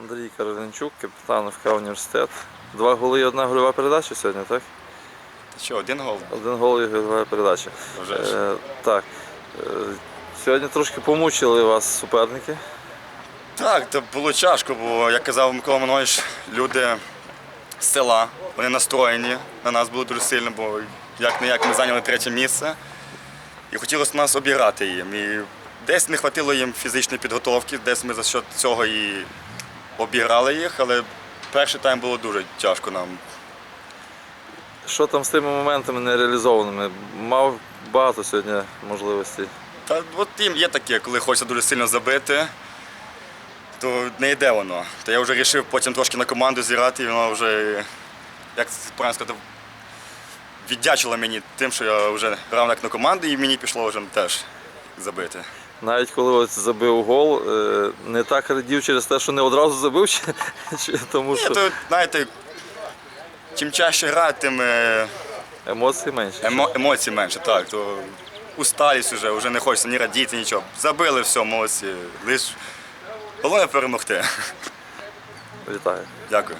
Андрій Каролинчук, капітан ФК університет. Два голи і одна гольова передача сьогодні, так? Що, один гол? Один гол і гольова передача. Вже. Е, так. Е, сьогодні трошки помучили вас суперники. Так, це було тяжко, бо, як казав Микола Манович, люди з села, вони настроєні на нас було дуже сильно, бо як не як ми зайняли третє місце. І хотілося нас обіграти їм. І десь не вистачило їм фізичної підготовки, десь ми за що цього і обіграли їх, але перший тайм було дуже тяжко нам. Що там з тими моментами нереалізованими? Мав багато сьогодні можливостей. Та от їм є таке, коли хочеться дуже сильно забити, то не йде воно. То я вже вирішив потім трошки на команду зіграти, і воно вже, як правильно сказати, віддячило мені тим, що я вже грав як на команду, і мені пішло вже теж забити. Навіть коли ось забив гол, е, так радів через те, що не одразу забив, чи, чи тому Ні, що то, знаєте, чим чаще грати, тим е, емоцій менше. емо, емоцій менше. Так, то усталість вже, вже не хочеться ні радіти, нічого. Забили все, молодці. Лиш головне перемогти. Вітаю. Дякую.